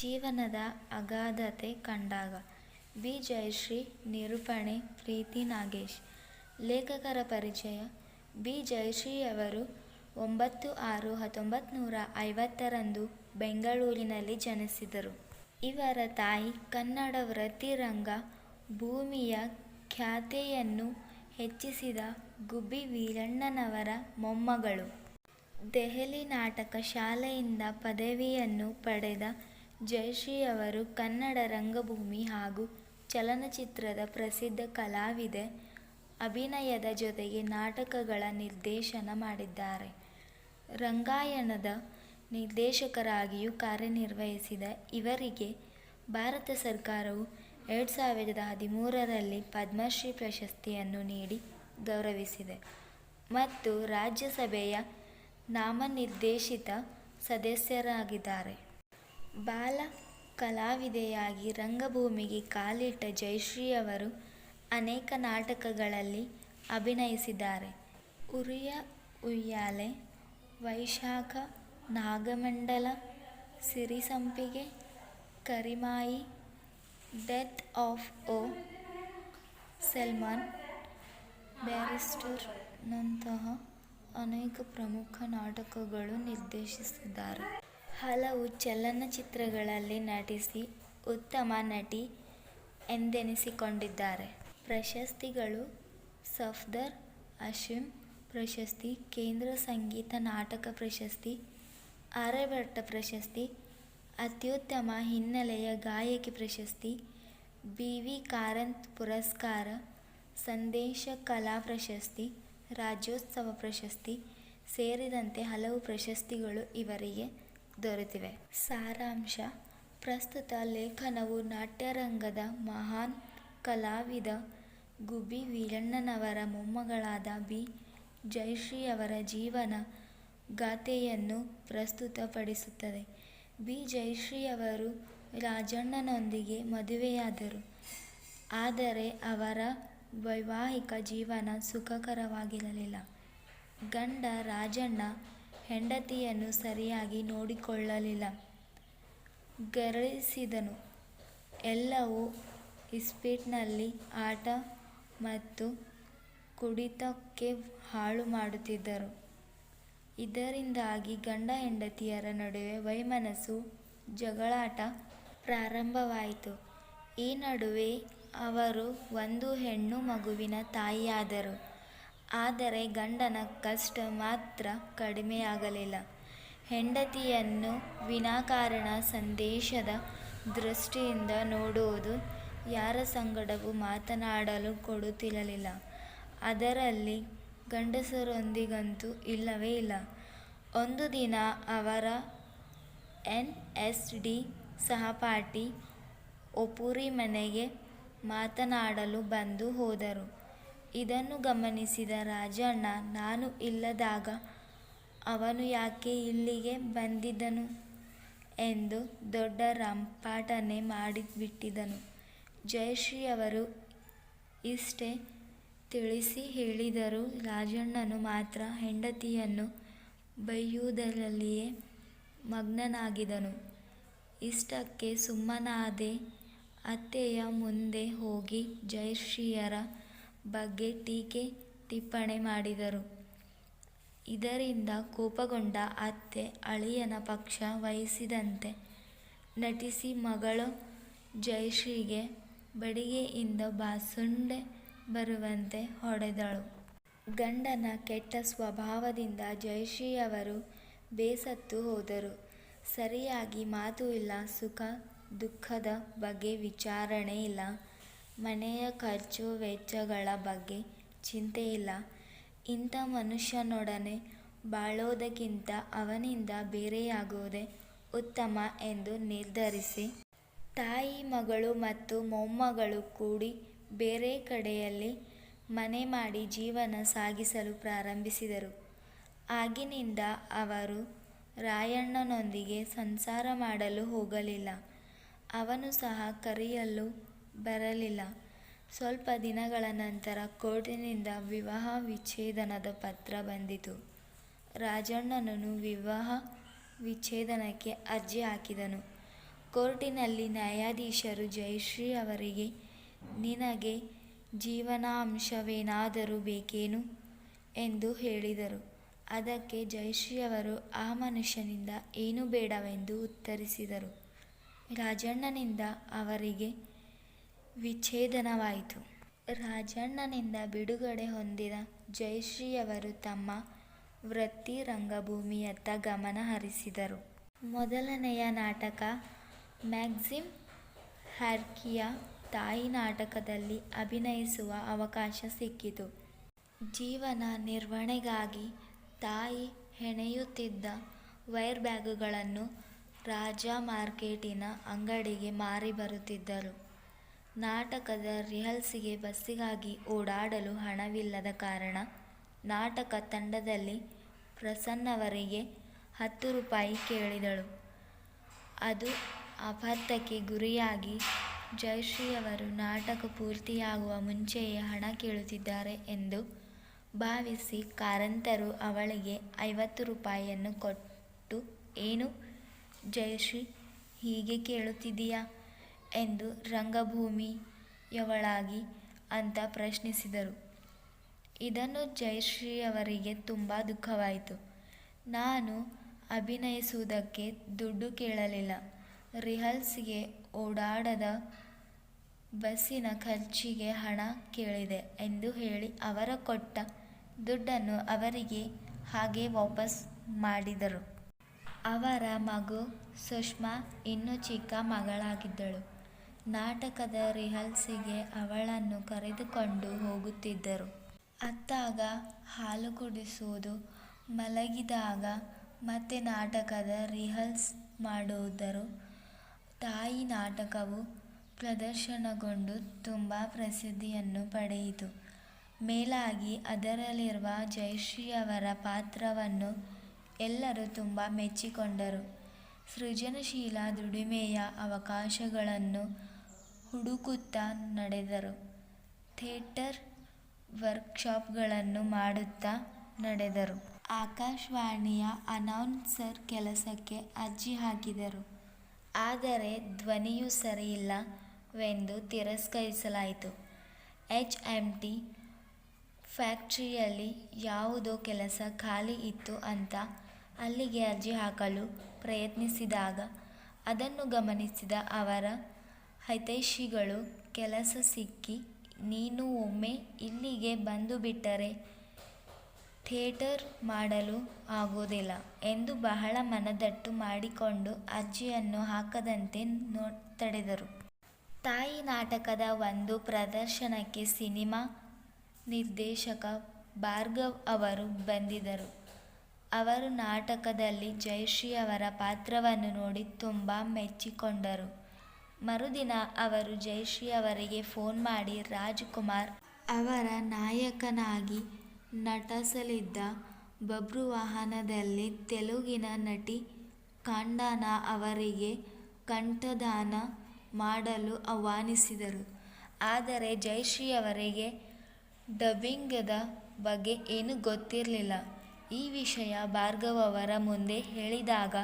ಜೀವನದ ಅಗಾಧತೆ ಕಂಡಾಗ ಬಿ. ಜಯಶ್ರೀ, ನಿರೂಪಣೆ, ಪ್ರೀತಿ ನಾಗೇಶ್. ಲೇಖಕರ ಪರಿಚಯ, ಬಿ. ಜಯಶ್ರೀಯವರು ಒಂಬತ್ತು ಆರು ಹತ್ತೊಂಬತ್ತು ನೂರ ಐವತ್ತರಂದು ಬೆಂಗಳೂರಿನಲ್ಲಿ ಜನಿಸಿದರು. ಇವರ ತಾಯಿ ಕನ್ನಡ ವೃತ್ತಿರಂಗ ಭೂಮಿಯ ಖ್ಯಾತೆಯನ್ನು ಹೆಚ್ಚಿಸಿದ ಗುಬ್ಬಿ ವೀರಣ್ಣನವರ ಮೊಮ್ಮಗಳು. ದೆಹಲಿ ನಾಟಕ ಶಾಲೆಯಿಂದ ಪದವಿಯನ್ನು ಪಡೆದ ಜಯಶ್ರೀಯವರು ಕನ್ನಡ ರಂಗಭೂಮಿ ಹಾಗೂ ಚಲನಚಿತ್ರದ ಪ್ರಸಿದ್ಧ ಕಲಾವಿದೆ ಅಭಿನಯದ ಜೊತೆಗೆ ನಾಟಕಗಳ ನಿರ್ದೇಶನ ಮಾಡಿದ್ದಾರೆ. ರಂಗಾಯಣದ ನಿರ್ದೇಶಕರಾಗಿಯೂ ಕಾರ್ಯನಿರ್ವಹಿಸಿದ ಇವರಿಗೆ ಭಾರತ ಸರ್ಕಾರವು ಎರಡು ಸಾವಿರದ ಹದಿಮೂರರಲ್ಲಿ ಪದ್ಮಶ್ರೀ ಪ್ರಶಸ್ತಿಯನ್ನು ನೀಡಿ ಗೌರವಿಸಿದೆ ಮತ್ತು ರಾಜ್ಯಸಭೆಯ ನಾಮನಿರ್ದೇಶಿತ ಸದಸ್ಯರಾಗಿದ್ದಾರೆ. ಬಾಲ ಕಲಾವಿದೆಯಾಗಿ ರಂಗಭೂಮಿಗೆ ಕಾಲಿಟ್ಟ ಜಯಶ್ರೀಯವರು ಅನೇಕ ನಾಟಕಗಳಲ್ಲಿ ಅಭಿನಯಿಸಿದ್ದಾರೆ. ಉರಿಯ ಉಯ್ಯಾಲೆ, ವೈಶಾಖ, ನಾಗಮಂಡಲ, ಸಿರಿಸಂಪಿಗೆ, ಕರಿಮಾಯಿ, ಡೆತ್ ಆಫ್ ಓ ಸಲ್ಮಾನ್ ಬ್ಯಾರಿಸ್ಟರ್ನಂತಹ ಅನೇಕ ಪ್ರಮುಖ ನಾಟಕಗಳು ನಿರ್ದೇಶಿಸಿದ್ದಾರೆ. ಹಲವು ಚಲನಚಿತ್ರಗಳಲ್ಲಿ ನಟಿಸಿ ಉತ್ತಮ ನಟಿ ಎಂದೆನಿಸಿಕೊಂಡಿದ್ದಾರೆ. ಪ್ರಶಸ್ತಿಗಳು ಸಫ್ದರ್ ಅಶಿಮ್ ಪ್ರಶಸ್ತಿ, ಕೇಂದ್ರ ಸಂಗೀತ ನಾಟಕ ಪ್ರಶಸ್ತಿ ಆರ್ಯಭಟ್ಟ ಪ್ರಶಸ್ತಿ, ಅತ್ಯುತ್ತಮ ಹಿನ್ನೆಲೆಯ ಗಾಯಕಿ ಪ್ರಶಸ್ತಿ ಬಿ ವಿ ಕಾರಂತ್ ಪುರಸ್ಕಾರ, ಸಂದೇಶ ಕಲಾ ಪ್ರಶಸ್ತಿ, ರಾಜ್ಯೋತ್ಸವ ಪ್ರಶಸ್ತಿ ಸೇರಿದಂತೆ ಹಲವು ಪ್ರಶಸ್ತಿಗಳು ಇವರಿಗೆ ದೊರೆತಿವೆ. ಸಾರಾಂಶ. ಪ್ರಸ್ತುತ ಲೇಖನವು ನಾಟ್ಯರಂಗದ ಮಹಾನ್ ಕಲಾವಿದ ಗುಬಿ ವೀರಣ್ಣನವರ ಮೊಮ್ಮಗಳಾದ ಬಿ. ಜಯಶ್ರೀಯವರ ಜೀವನ ಗಾಥೆಯನ್ನು ಪ್ರಸ್ತುತಪಡಿಸುತ್ತದೆ. ಬಿ. ಜಯಶ್ರೀಯವರು ರಾಜಣ್ಣನೊಂದಿಗೆ ಮದುವೆಯಾದರು. ಆದರೆ ಅವರ ವೈವಾಹಿಕ ಜೀವನ ಸುಖಕರವಾಗಿರಲಿಲ್ಲ. ಗಂಡ ರಾಜಣ್ಣ ಹೆಂಡತಿಯನ್ನು ಸರಿಯಾಗಿ ನೋಡಿಕೊಳ್ಳಲಿಲ್ಲ. ಗರಳಿಸಿದನು. ಎಲ್ಲವೂ ಇಸ್ಪೀಟ್ನಲ್ಲಿ ಆಟ ಮತ್ತು ಕುಡಿತಕ್ಕೆ ಹಾಳು ಮಾಡುತ್ತಿದ್ದರು. ಇದರಿಂದಾಗಿ ಗಂಡ ಹೆಂಡತಿಯರ ನಡುವೆ ವೈಮನಸ್ಸು, ಜಗಳಾಟ ಪ್ರಾರಂಭವಾಯಿತು. ಈ ನಡುವೆ ಅವರು ಒಂದು ಹೆಣ್ಣು ಮಗುವಿನ ತಾಯಿಯಾದರು. ಆದರೆ ಗಂಡನ ಕಷ್ಟ ಮಾತ್ರ ಕಡಿಮೆಯಾಗಲಿಲ್ಲ. ಹೆಂಡತಿಯನ್ನು ವಿನಾಕಾರಣ ಸಂದೇಶದ ದೃಷ್ಟಿಯಿಂದ ನೋಡುವುದು ಯಾರ ಸಂಗಡವೂ ಮಾತನಾಡಲು ಕೊಡುತ್ತಿರಲಿಲ್ಲ. ಅದರಲ್ಲಿ ಗಂಡಸರೊಂದಿಗಂತೂ ಇಲ್ಲವೇ ಇಲ್ಲ. ಒಂದು ದಿನ ಅವರ ಎನ್ ಎಸ್ ಡಿ ಸಹಪಾಠಿ ಒಪುರಿ ಮನೆಗೆ ಮಾತನಾಡಲು ಬಂದು ಹೋದರು. ಇದನ್ನು ಗಮನಿಸಿದ ರಾಜಣ್ಣ, ನಾನು ಇಲ್ಲದಾಗ ಅವನು ಯಾಕೆ ಇಲ್ಲಿಗೆ ಬಂದಿದ್ದನು? ಎಂದು ದೊಡ್ಡ ರಂಪಾಟನೆ ಮಾಡಿಬಿಟ್ಟಿದನು. ಜಯಶ್ರೀಯವರು ಇಷ್ಟೇ ತಿಳಿಸಿ ಹೇಳಿದರೂ, ರಾಜಣ್ಣನು ಮಾತ್ರ ಹೆಂಡತಿಯನ್ನು ಬೈಯುವುದರಲ್ಲಿಯೇ ಮಗ್ನನಾಗಿದನು ಇಷ್ಟಕ್ಕೆ ಸುಮ್ಮನಾದೆ ಅತ್ತೆಯ ಮುಂದೆ ಹೋಗಿ ಜಯಶ್ರೀಯರ ಬಗ್ಗೆ ಟೀಕೆ ಟಿಪ್ಪಣಿ ಮಾಡಿದರು. ಇದರಿಂದ ಕೋಪಗೊಂಡ ಅತ್ತೆ ಅಳಿಯನ ಪಕ್ಷ ವಹಿಸಿದಂತೆ ನಟಿಸಿ ಮಗಳು ಜಯಶ್ರೀಗೆ ಬಡಿಗೆಯಿಂದ ಬಾಸುಂಡೆ ಬರುವಂತೆ ಹೊಡೆದಳು. ಗಂಡನ ಕೆಟ್ಟ ಸ್ವಭಾವದಿಂದ ಜಯಶ್ರೀಯವರು ಬೇಸತ್ತು ಹೋದರು. ಸರಿಯಾಗಿ ಮಾತು ಇಲ್ಲ, ಸುಖ, ದುಃಖದ ಬಗ್ಗೆ ವಿಚಾರಣೆ ಇಲ್ಲ. ಮನೆಯ ಖರ್ಚು ವೆಚ್ಚಗಳ ಬಗ್ಗೆ ಚಿಂತೆ ಇಲ್ಲ. ಇಂಥ ಮನುಷ್ಯನೊಡನೆ ಬಾಳೋದಕ್ಕಿಂತ ಅವನಿಂದ ಬೇರೆಯಾಗುವುದೇ ಉತ್ತಮ ಎಂದು ನಿರ್ಧರಿಸಿ. ತಾಯಿ, ಮಗಳು ಮತ್ತು ಮೊಮ್ಮಗಳು ಕೂಡಿ ಬೇರೆ ಕಡೆಯಲ್ಲಿ ಮನೆ ಮಾಡಿ ಜೀವನ ಸಾಗಿಸಲು ಪ್ರಾರಂಭಿಸಿದರು. ಆಗಿನಿಂದ ಅವರು ರಾಯಣ್ಣನೊಂದಿಗೆ ಸಂಸಾರ ಮಾಡಲು ಹೋಗಲಿಲ್ಲ. ಅವನು ಸಹ ಕರೆಯಲು ಬರಲಿಲ್ಲ. ಸ್ವಲ್ಪ ದಿನಗಳ ನಂತರ ಕೋರ್ಟಿನಿಂದ ವಿವಾಹ ವಿಚ್ಛೇದನದ ಪತ್ರ ಬಂದಿತು. ರಾಜಣ್ಣನನು ವಿವಾಹ ವಿಚ್ಛೇದನಕ್ಕೆ ಅರ್ಜಿ ಹಾಕಿದನು. ಕೋರ್ಟಿನಲ್ಲಿ ನ್ಯಾಯಾಧೀಶರು ಜಯಶ್ರೀ ಅವರಿಗೆ, ನಿನಗೆ ಜೀವನಾಂಶವೇನಾದರೂ ಬೇಕೇನು ಎಂದು ಹೇಳಿದರು. ಅದಕ್ಕೆ ಜಯಶ್ರೀ ಅವರು, ಆ ಮನುಷ್ಯನಿಂದ ಏನೂ ಬೇಡವೆಂದು ಉತ್ತರಿಸಿದರು. ರಾಜಣ್ಣನಿಂದ ಅವರಿಗೆ ವಿಚ್ಛೇದನವಾಯಿತು. ರಾಜಣ್ಣನಿಂದ ಬಿಡುಗಡೆ ಹೊಂದಿದ ಜಯಶ್ರೀಯವರು ತಮ್ಮ ವೃತ್ತಿ ರಂಗಭೂಮಿಯತ್ತ ಗಮನ ಹರಿಸಿದರು. ಮೊದಲನೆಯ ನಾಟಕ ಮ್ಯಾಕ್ಸಿಮ್ ಹ್ಯಾರ್ಕಿಯ ತಾಯಿ ನಾಟಕದಲ್ಲಿ ಅಭಿನಯಿಸುವ ಅವಕಾಶ ಸಿಕ್ಕಿತು. ಜೀವನ ನಿರ್ವಹಣೆಗಾಗಿ ತಾಯಿ ಹೆಣೆಯುತ್ತಿದ್ದ ವೈರ್ ಬ್ಯಾಗುಗಳನ್ನು ರಾಜ ಮಾರ್ಕೆಟಿನ ಅಂಗಡಿಗೆ ಮಾರಿ ಬರುತ್ತಿದ್ದರು ನಾಟಕದ ರಿಹರ್ಸಲ್ಗೆ ಬಸ್ಸಿಗಾಗಿ ಓಡಾಡಲು ಹಣವಿಲ್ಲದ ಕಾರಣ ನಾಟಕ ತಂಡದಲ್ಲಿ ಪ್ರಸನ್ನವರಿಗೆ ಹತ್ತು ರೂಪಾಯಿ ಕೇಳಿದಳು. ಅದು ಅಪಾರ್ಥಕ್ಕೆ ಗುರಿಯಾಗಿ ಜಯಶ್ರೀಯವರು ನಾಟಕ ಪೂರ್ತಿಯಾಗುವ ಮುಂಚೆಯೇ ಹಣ ಕೇಳುತ್ತಿದ್ದಾರೆ ಎಂದು ಭಾವಿಸಿ ಕಾರಂತರು ಅವಳಿಗೆ ಐವತ್ತು ರೂಪಾಯಿಯನ್ನು ಕೊಟ್ಟು, ಏನು ಜಯಶ್ರೀ ಹೀಗೆ ಕೇಳುತ್ತಿದ್ದೀಯಾ? ಎಂದು ರಂಗಭೂಮಿಯವಳಾಗಿ ಅಂತ ಪ್ರಶ್ನಿಸಿದರು. ಇದನ್ನು ಜಯಶ್ರೀಯವರಿಗೆ ತುಂಬ ದುಃಖವಾಯಿತು. ನಾನು ಅಭಿನಯಿಸುವುದಕ್ಕೆ ದುಡ್ಡು ಕೇಳಲಿಲ್ಲ. ರಿಹಲ್ಸ್ಗೆ ಓಡಾಡದ ಬಸ್ಸಿನ ಖರ್ಚಿಗೆ ಹಣ ಕೇಳಿದೆ ಎಂದು ಹೇಳಿ ಅವರ ಕೊಟ್ಟ ದುಡ್ಡನ್ನು ಅವರಿಗೆ ಹಾಗೆ ವಾಪಸ್ ಮಾಡಿದರು. ಅವರ ಮಗು ಸುಷ್ಮಾ ಇನ್ನೂ ಚಿಕ್ಕ ಮಗಳಾಗಿದ್ದಳು. ನಾಟಕದ ರಿಹರ್ಸಲ್ಗೆ ಅವಳನ್ನು ಕರೆದುಕೊಂಡು ಹೋಗುತ್ತಿದ್ದರು. ಅತ್ತಾಗ ಹಾಲು ಕುಡಿಸುವುದು ಮಲಗಿದಾಗ ಮತ್ತೆ ನಾಟಕದ ರಿಹರ್ಸಲ್ ಮಾಡುವುದರು. ತಾಯಿ ನಾಟಕವು ಪ್ರದರ್ಶನಗೊಂಡು ತುಂಬ ಪ್ರಸಿದ್ಧಿಯನ್ನು ಪಡೆಯಿತು. ಮೇಲಾಗಿ ಅದರಲ್ಲಿರುವ ಜಯಶ್ರೀಯವರ ಪಾತ್ರವನ್ನು ಎಲ್ಲರೂ ತುಂಬ ಮೆಚ್ಚಿಕೊಂಡರು. ಸೃಜನಶೀಲ ದುಡಿಮೆಯ ಅವಕಾಶಗಳನ್ನು ಹುಡುಕುತ್ತಾ ನಡೆದರು. ಥಿಯೇಟರ್ ವರ್ಕ್ಶಾಪ್ಗಳನ್ನು ಮಾಡುತ್ತಾ ನಡೆದರು. ಆಕಾಶವಾಣಿಯ ಅನೌನ್ಸರ್ ಕೆಲಸಕ್ಕೆ ಅರ್ಜಿ ಹಾಕಿದರು. ಆದರೆ ಧ್ವನಿಯು ಸರಿಯಿಲ್ಲವೆಂದು ತಿರಸ್ಕರಿಸಲಾಯಿತು. ಎಚ್ ಎಂ ಟಿ ಫ್ಯಾಕ್ಟ್ರಿಯಲ್ಲಿ ಯಾವುದೋ ಕೆಲಸ ಖಾಲಿ ಇತ್ತು ಅಂತ ಅಲ್ಲಿಗೆ ಅರ್ಜಿ ಹಾಕಲು ಪ್ರಯತ್ನಿಸಿದಾಗ ಅದನ್ನು ಗಮನಿಸಿದ ಅವರ ಹಿತೈಷಿಗಳು ಕೆಲಸ ಸಿಕ್ಕಿ ನೀನು ಒಮ್ಮೆ ಇಲ್ಲಿಗೆ ಬಂದುಬಿಟ್ಟರೆ ಥಿಯೇಟರ್ ಮಾಡಲು ಆಗೋದಿಲ್ಲ ಎಂದು ಬಹಳ ಮನದಟ್ಟು ಮಾಡಿಕೊಂಡು ಅಜ್ಜಿಯನ್ನು ಹಾಕದಂತೆ ನೋ ತಡೆದರು. ತಾಯಿ ನಾಟಕದ ಒಂದು ಪ್ರದರ್ಶನಕ್ಕೆ ಸಿನಿಮಾ ನಿರ್ದೇಶಕ ಭಾರ್ಗವ್ ಅವರು ಬಂದಿದ್ದರು. ಅವರು ನಾಟಕದಲ್ಲಿ ಜಯಶ್ರೀ ಅವರ ಪಾತ್ರವನ್ನು ನೋಡಿ ತುಂಬ ಮೆಚ್ಚಿಕೊಂಡರು. ಮರುದಿನ ಅವರು ಜಯಶ್ರೀ ಅವರಿಗೆ ಫೋನ್ ಮಾಡಿ ರಾಜ್ಕುಮಾರ್ ಅವರ ನಾಯಕನಾಗಿ ನಟಿಸಲಿದ್ದ ಬಬ್ರುವಾಹನದಲ್ಲಿ ತೆಲುಗಿನ ನಟಿ ಕಾಂಡಾನ ಅವರಿಗೆ ಕಂಠದಾನ ಮಾಡಲು ಆಹ್ವಾನಿಸಿದರು. ಆದರೆ ಜಯಶ್ರೀಯವರಿಗೆ ಡಬ್ಬಿಂಗದ ಬಗ್ಗೆ ಏನೂ ಗೊತ್ತಿರಲಿಲ್ಲ. ಈ ವಿಷಯ ಭಾರ್ಗವ್ ಅವರ ಮುಂದೆ ಹೇಳಿದಾಗ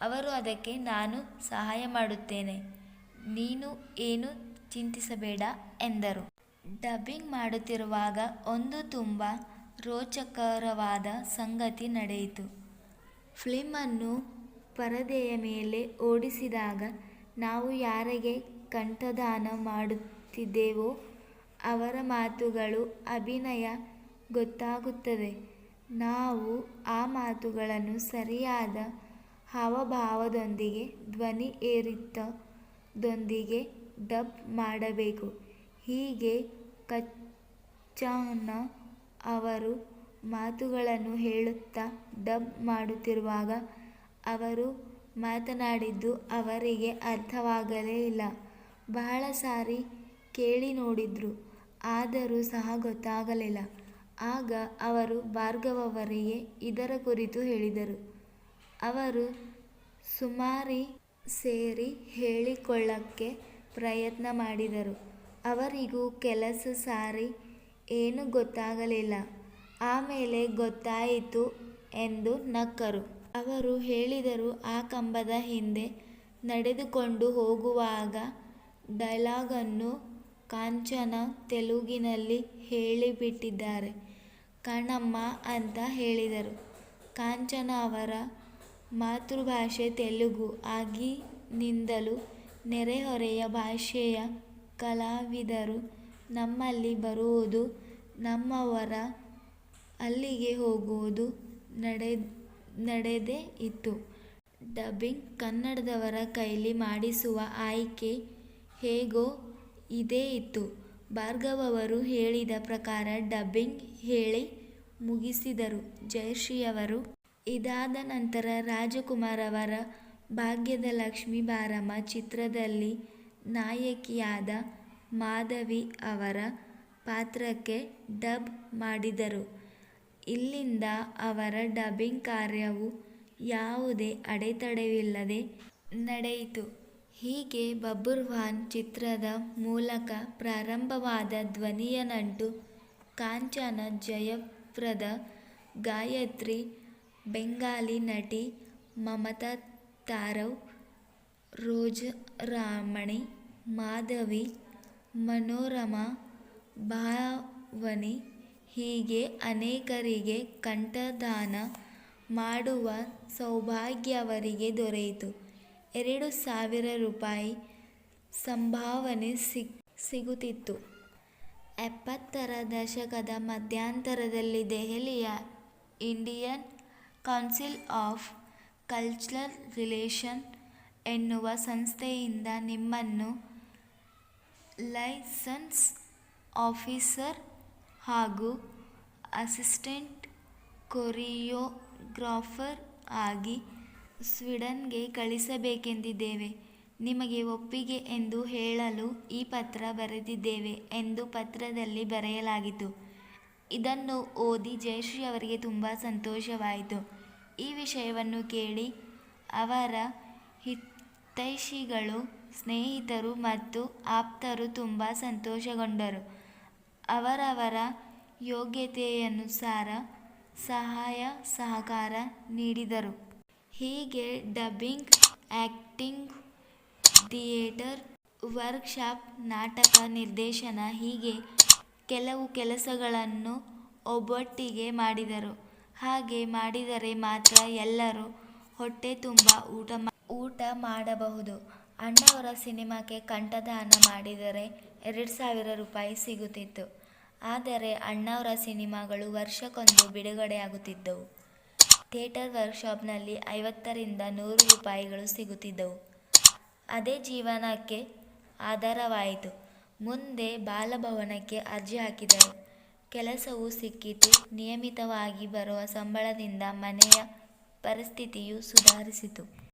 ಅವರು ಅದಕ್ಕೆ ನಾನು ಸಹಾಯ ಮಾಡುತ್ತೇನೆ. ನೀನು ಏನೂ ಚಿಂತಿಸಬೇಡ ಎಂದರು. ಡಬ್ಬಿಂಗ್ ಮಾಡುತ್ತಿರುವಾಗ ಒಂದು ತುಂಬ ರೋಚಕರವಾದ ಸಂಗತಿ ನಡೆಯಿತು. ಫಿಲ್ಮನ್ನು ಪರದೆಯ ಮೇಲೆ ಓಡಿಸಿದಾಗ ನಾವು ಯಾರಿಗೆ ಕಂಠದಾನ ಮಾಡುತ್ತಿದ್ದೇವೋ ಅವರ ಮಾತುಗಳು ಅಭಿನಯ ಗೊತ್ತಾಗುತ್ತದೆ. ನಾವು ಆ ಮಾತುಗಳನ್ನು ಸರಿಯಾದ ಹಾವಭಾವದೊಂದಿಗೆ ಧ್ವನಿ ಏರಿಳಿತದೊಂದಿಗೆ ಡಬ್ ಮಾಡಬೇಕು. ಹೀಗೆ ಕಚ್ಚನ ಅವರು ಮಾತುಗಳನ್ನು ಹೇಳುತ್ತಾ ಡಬ್ ಮಾಡುತ್ತಿರುವಾಗ ಅವರು ಮಾತನಾಡಿದ್ದು ಅವರಿಗೆ ಅರ್ಥವಾಗಲೇ ಇಲ್ಲ. ಬಹಳ ಸಾರಿ ಕೇಳಿ ನೋಡಿದ್ರು, ಆದರೂ ಸಹ ಗೊತ್ತಾಗಲಿಲ್ಲ. ಆಗ ಅವರು ಭಾರ್ಗವ್ ಅವರಿಗೆ ಇದರ ಕುರಿತು ಹೇಳಿದರು. ಅವರು ಸುಮಾರಿ ಸೇರಿ ಹೇಳಿಕೊಳ್ಳಕ್ಕೆ ಪ್ರಯತ್ನ ಮಾಡಿದರು. ಅವರಿಗೂ ಕೆಲಸ ಸಾರಿ, ಏನೂ ಗೊತ್ತಾಗಲಿಲ್ಲ. ಆಮೇಲೆ ಗೊತ್ತಾಯಿತು ಎಂದು ನಕ್ಕರು. ಅವರು ಹೇಳಿದರು, ಆ ಕಂಬದ ಹಿಂದೆ ನಡೆದುಕೊಂಡು ಹೋಗುವಾಗ ಡೈಲಾಗನ್ನು ಕಾಂಚನ ತೆಲುಗಿನಲ್ಲಿ ಹೇಳಿಬಿಟ್ಟಿದ್ದಾರೆ. ಕಣಮ್ಮ ಅಂತ ಹೇಳಿದರು. ಕಾಂಚನ ಅವರ ಮಾತೃಭಾಷೆ ತೆಲುಗು ಆಗಿನಿಂದಲೂ ನೆರೆಹೊರೆಯ ಭಾಷೆಯ ಕಲಾವಿದರು ನಮ್ಮಲ್ಲಿ ಬರುವುದು, ನಮ್ಮವರ ಅಲ್ಲಿಗೆ ಹೋಗುವುದು ನಡೆದೇ ಇತ್ತು. ಡಬ್ಬಿಂಗ್ ಕನ್ನಡದವರ ಕೈಲಿ ಮಾಡಿಸುವ ಆಯ್ಕೆ ಹೇಗೋ ಇದೇ ಇತ್ತು. ಭಾರ್ಗವ ಅವರು ಹೇಳಿದ ಪ್ರಕಾರ ಡಬ್ಬಿಂಗ್ ಹೇಳಿ ಮುಗಿಸಿದರು ಜಯಶ್ರೀಯವರು. ಇದಾದ ನಂತರ ರಾಜಕುಮಾರ್ ಅವರ ಭಾಗ್ಯದ ಲಕ್ಷ್ಮೀ ಬಾರಮ್ಮ ಚಿತ್ರದಲ್ಲಿ ನಾಯಕಿಯಾದ ಮಾಧವಿ ಅವರ ಪಾತ್ರಕ್ಕೆ ಡಬ್ ಮಾಡಿದರು. ಇಲ್ಲಿಂದ ಅವರ ಡಬ್ಬಿಂಗ್ ಕಾರ್ಯವು ಯಾವುದೇ ಅಡೆತಡೆಯಿಲ್ಲದೆ ನಡೆಯಿತು. ಹೀಗೆ ಬಬ್ಬುರ್ವಾನ್ ಚಿತ್ರದ ಮೂಲಕ ಪ್ರಾರಂಭವಾದ ಧ್ವನಿಯ ನಂಟು ಕಾಂಚನ, ಜಯಪ್ರದ ಗಾಯತ್ರಿ, ಬೆಂಗಾಲಿ ನಟಿ ಮಮತಾ ತಾರವ್, ರೋಜಾರಾಮಣಿ, ಮಾಧವಿ, ಮನೋರಮಾ, ಭಾವನಿ ಹೀಗೆ ಅನೇಕರಿಗೆ ಕಂಠದಾನ ಮಾಡುವ ಸೌಭಾಗ್ಯ ಅವರಿಗೆ ದೊರೆಯಿತು. ಎರಡು ಸಾವಿರ ರೂಪಾಯಿ ಸಂಭಾವನೆ ಸಿಗುತ್ತಿತ್ತು. ಎಪ್ಪತ್ತರ ದಶಕದ ಮಧ್ಯಂತರದಲ್ಲಿ ದೆಹಲಿಯ Indian council of cultural relation ಎನ್ನುವ ಸಂಸ್ಥೆಯಿಂದ ನಿಮ್ಮನ್ನು ಲೈಸನ್ಸ್ ಆಫೀಸರ್ ಹಾಗೂ ಅಸಿಸ್ಟೆಂಟ್ ಕೊರಿಯೋಗ್ರಾಫರ್ ಆಗಿ ಸ್ವೀಡನ್ಗೆ ಕಳಿಸಬೇಕೆಂದಿದ್ದೇವೆ. ನಿಮಗೆ ಒಪ್ಪಿಗೆ ಎಂದು ಹೇಳಲು ಈ ಪತ್ರ ಬರೆದಿದ್ದೇವೆ ಎಂದು ಪತ್ರದಲ್ಲಿ ಬರೆಯಲಾಗಿತ್ತು. ಇದನ್ನು ಓದಿ ಜಯಶ್ರೀ ಅವರಿಗೆ ತುಂಬ ಸಂತೋಷವಾಯಿತು. ಈ ವಿಷಯವನ್ನು ಕೇಳಿ ಅವರ ಹಿತೈಷಿಗಳು, ಸ್ನೇಹಿತರು ಮತ್ತು ಆಪ್ತರು ತುಂಬ ಸಂತೋಷಗೊಂಡರು. ಅವರವರ ಯೋಗ್ಯತೆಯನುಸಾರ ಸಹಾಯ ಸಹಕಾರ ನೀಡಿದರು. ಹೀಗೆ ಡಬ್ಬಿಂಗ್, ಆ್ಯಕ್ಟಿಂಗ್ ಥಿಯೇಟರ್ ವರ್ಕ್ಶಾಪ್ ನಾಟಕ ನಿರ್ದೇಶನ ಹೀಗೆ ಕೆಲವು ಕೆಲಸಗಳನ್ನು ಒಬ್ಬೊಟ್ಟಿಗೆ ಮಾಡಿದರು. ಹಾಗೆ ಮಾಡಿದರೆ ಮಾತ್ರ ಎಲ್ಲರೂ ಹೊಟ್ಟೆ ತುಂಬ ಊಟ ಊಟ ಮಾಡಬಹುದು. ಅಣ್ಣವರ ಸಿನಿಮಾಕ್ಕೆ ಕಂಠದಾನ ಮಾಡಿದರೆ ಎರಡು ಸಾವಿರ ರೂಪಾಯಿ ಸಿಗುತ್ತಿತ್ತು. ಆದರೆ ಅಣ್ಣವರ ಸಿನಿಮಾಗಳು ವರ್ಷಕ್ಕೊಂದು ಬಿಡುಗಡೆಯಾಗುತ್ತಿದ್ದವು. ಥಿಯೇಟರ್ ವರ್ಕ್ಶಾಪ್ನಲ್ಲಿ ಐವತ್ತರಿಂದ ನೂರು ರೂಪಾಯಿಗಳು ಸಿಗುತ್ತಿದ್ದವು. ಅದೇ ಜೀವನಕ್ಕೆ ಆಧಾರವಾಯಿತು. ಮುಂದೆ ಬಾಲಭವನಕ್ಕೆ ಅರ್ಜಿ ಹಾಕಿದರು. ಕೆಲಸವೂ ಸಿಕ್ಕಿತು. ನಿಯಮಿತವಾಗಿ ಬರುವ ಸಂಬಳದಿಂದ ಮನೆಯ ಪರಿಸ್ಥಿತಿಯೂ ಸುಧಾರಿಸಿತು.